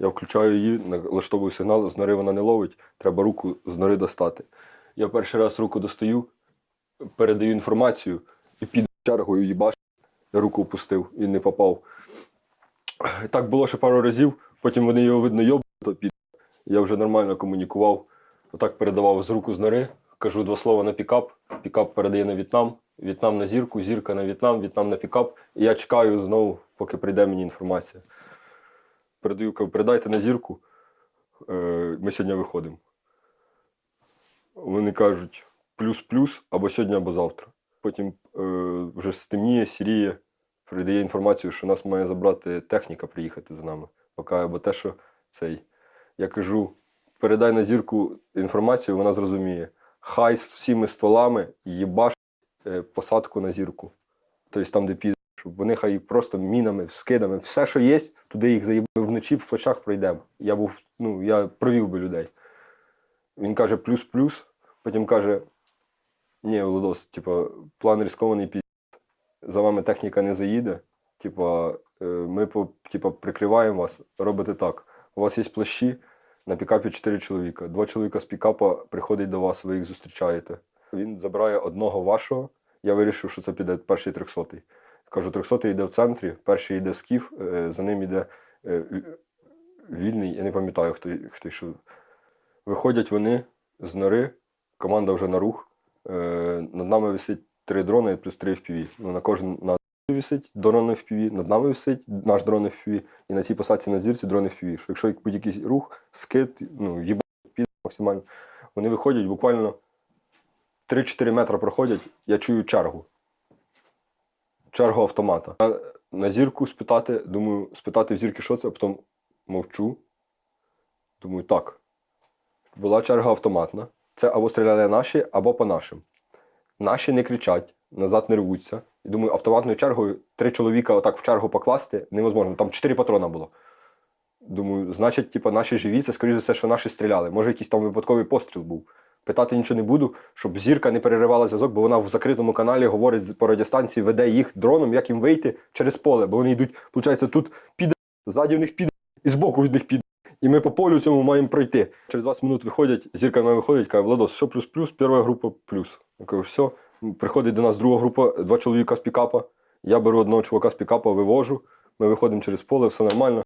Я включаю її, налаштовую сигнал, з нори вона не ловить, треба руку з нори достати. Я перший раз руку достаю, передаю інформацію і під чергою їбаш, я руку опустив і не попав. Так було ще пару разів, потім вони його видно йоб, то під. Я вже нормально комунікував. Отак передавав з руку з нори, кажу два слова на пікап. Пікап передає на В'єтнам, В'єтнам на зірку, зірка на В'єтнам, В'єтнам на пікап. І я чекаю знову, поки прийде мені інформація. Передаю, кажу, передайте на зірку. Е, Ми сьогодні виходимо. Вони кажуть плюс-плюс або сьогодні, або завтра. Потім е, вже стемніє, сіріє, передає інформацію, що нас має забрати техніка, приїхати за нами. Або те, що цей. Я кажу, передай на зірку інформацію, вона зрозуміє. Хай з всіми стволами їбаш е, посадку на зірку. Тобто там, де піде, щоб вони хай просто мінами, скидами, все, що є, туди їх заїбали вночі в плечах пройдемо. Я був, ну, я провів би людей. Він каже плюс-плюс, потім каже: ні, Володос, типа, план рискований пі. За вами техніка не заїде. Типа, е, ми типа, прикриваємо вас, робите так. У вас є плащі, на пікапі 4 чоловіка. Два чоловіка з пікапа приходять до вас, ви їх зустрічаєте. Він забирає одного вашого. Я вирішив, що це піде перший трьохсотий. Кажу, трьохсотий йде в центрі, перший йде скіф, е, за ним йде е, вільний, я не пам'ятаю, хто, хто йшов. Виходять вони з нори, команда вже на рух. Е, над нами висить три дрони плюс три FPV. Ну, на кожен на висить дрон FPV, над нами висить наш дрон FPV, і на цій посадці на зірці дрон FPV. Що якщо будь-який рух, скид, ну, їбать, піде максимально. Вони виходять буквально 3-4 метри проходять, я чую чергу. Чергу автомата. Я на зірку спитати, думаю, спитати в зірки, що це, а потім мовчу. Думаю, так. Була черга автоматна. Це або стріляли наші, або по нашим. Наші не кричать, назад не рвуться. І думаю, автоматною чергою три чоловіка отак в чергу покласти невозможно. Там чотири патрона було. Думаю, значить, типа, наші живі, це скоріше за все, що наші стріляли. Може, якийсь там випадковий постріл був. Питати нічого не буду, щоб зірка не переривала зв'язок, бо вона в закритому каналі говорить по радіостанції, веде їх дроном, як їм вийти через поле. Бо вони йдуть, виходить, тут піде, ззаді в них піде, і збоку від них піде. І ми по полю цьому маємо пройти. Через 20 минут виходять, зірка мене виходить, каже, Владос, все плюс-плюс, перша група плюс. Я кажу, все. Приходить до нас друга група, два чоловіка з пікапа. Я беру одного чувака з пікапа, вивожу. Ми виходимо через поле, все нормально.